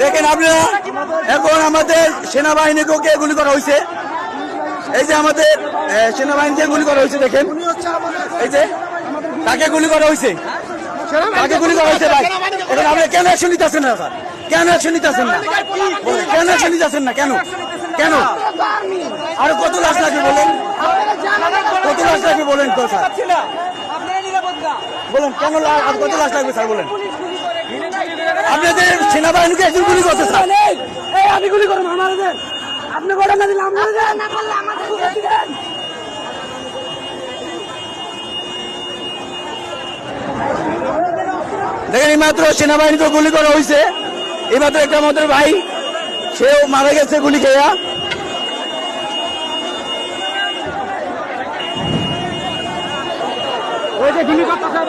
দেখেন আপনারা এখন আমাদের সেনাবাহিনীকে গুলি করা হয়েছে? এই যে আমাদের সেনাবাহিনীকে গুলি করা হয়েছে, দেখেন। এই যে তাকে গুলি করা হয়েছে? তাকে গুলি করা হয়েছে, ভাই? এখন আপনি কেন অ্যাকশন নিতেছেন না স্যার? কেন অ্যাকশন নিতেছেন না? বলেন, কেন অ্যাকশন নিতেছেন না? কেন? কেন? আর কত লাশ লাগবে বলেন? কত লাশ লাগবে বলেন তো স্যার? বলেন কেন লা- আর কত লাশ লাগবে স্যার বলেন? আপনাদের সেনাবাহিনীকে একজন গুলি করছে স্যার। আমি গুলি করব আমার আপনি বড় না দিলে আমরা দেন। না করলে আমাদের দেখেন এইমাত্র সেনাবাহিনীকে গুলি করা হয়েছে এইমাত্র একটা আমাদের ভাই, সেও মারা গেছে গুলি খেয়া। ওই যে গুলি করতেছে